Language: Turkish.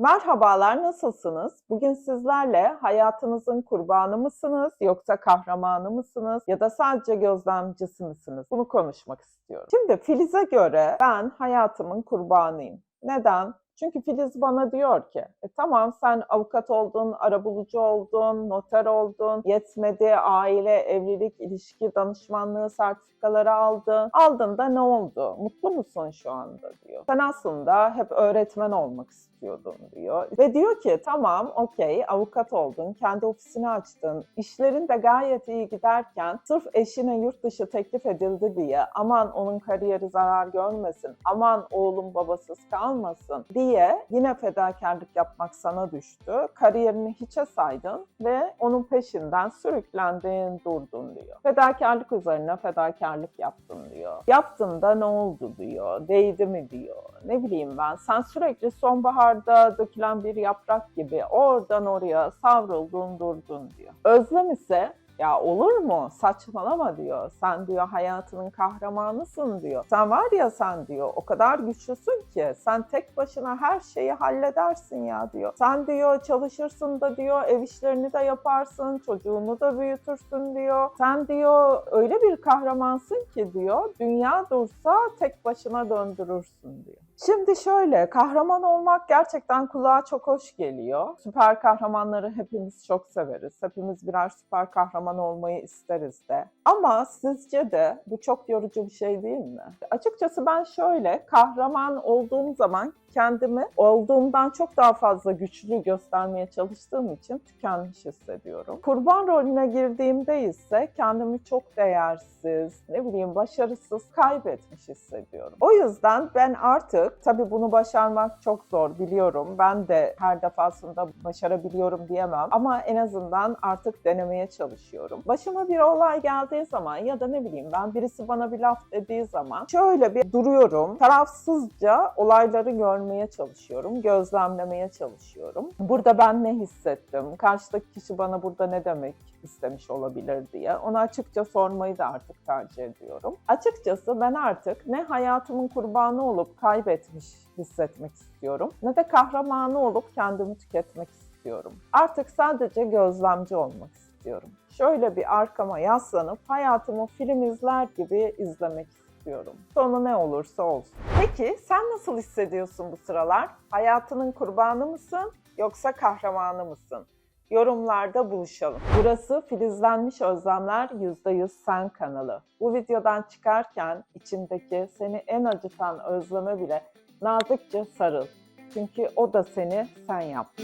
Merhabalar, nasılsınız? Bugün sizlerle hayatınızın kurbanı mısınız yoksa kahramanı mısınız ya da sadece gözlemcisi misiniz? Bunu konuşmak istiyorum. Şimdi Filiz'e göre ben hayatımın kurbanıyım. Neden? Çünkü Filiz bana diyor ki, e, tamam sen avukat oldun, arabulucu oldun, noter oldun, yetmedi aile, evlilik, ilişki danışmanlığı sertifikaları aldın. Aldın da ne oldu? Mutlu musun şu anda diyor. Sen aslında hep öğretmen olmak istiyordun diyor. Ve diyor ki tamam okey avukat oldun, kendi ofisini açtın, işlerin de gayet iyi giderken sırf eşine yurt dışı teklif edildi diye aman onun kariyeri zarar görmesin, aman oğlum babasız kalmasın diye yine fedakarlık yapmak sana düştü. Kariyerini hiçe saydın ve onun peşinden sürüklendin durdun diyor. Fedakarlık üzerine fedakarlık yaptın diyor. Yaptın da ne oldu diyor. Değdi mi diyor. Ne bileyim ben sen sürekli sonbaharda dökülen bir yaprak gibi oradan oraya savruldun durdun diyor. Özlem ise ya olur mu? Saçmalama diyor. Sen diyor hayatının kahramanısın diyor. Sen var ya sen diyor o kadar güçlüsün ki sen tek başına her şeyi halledersin ya diyor. Sen diyor çalışırsın da diyor ev işlerini de yaparsın, çocuğunu da büyütürsün diyor. Sen diyor öyle bir kahramansın ki diyor dünya dursa tek başına döndürürsün diyor. Şimdi şöyle, kahraman olmak gerçekten kulağa çok hoş geliyor. Süper kahramanları hepimiz çok severiz. Hepimiz birer süper kahraman olmayı isteriz de. Ama sizce de bu çok yorucu bir şey değil mi? Açıkçası ben şöyle, kahraman olduğum zaman kendimi olduğumdan çok daha fazla güçlü göstermeye çalıştığım için tükenmiş hissediyorum. Kurban rolüne girdiğimde ise kendimi çok değersiz, ne bileyim başarısız, kaybetmiş hissediyorum. O yüzden ben artık, tabii bunu başarmak çok zor biliyorum. Ben de her defasında başarabiliyorum diyemem ama en azından artık denemeye çalışıyorum. Başıma bir olay geldiği zaman ya da ne bileyim ben birisi bana bir laf dediği zaman şöyle bir duruyorum. Tarafsızca olayları görmeye çalışıyorum, gözlemlemeye çalışıyorum. Burada ben ne hissettim? Karşıdaki kişi bana burada ne demek istemiş olabilir diye. Ona açıkça sormayı da artık tercih ediyorum. Açıkçası ben artık ne hayatımın kurbanı olup kaybetmiş hissetmek istiyorum ne de kahramanı olup kendimi tüketmek istiyorum. Artık sadece gözlemci olmak istiyorum. Şöyle bir arkama yaslanıp hayatımı film izler gibi izlemek istiyorum. Sonu ne olursa olsun. Peki sen nasıl hissediyorsun bu sıralar? Hayatının kurbanı mısın yoksa kahramanı mısın? Yorumlarda buluşalım. Burası Filizlenmiş Özlemler %100 Sen kanalı. Bu videodan çıkarken içindeki seni en acıtan özleme bile nazikçe sarıl. Çünkü o da seni sen yaptı.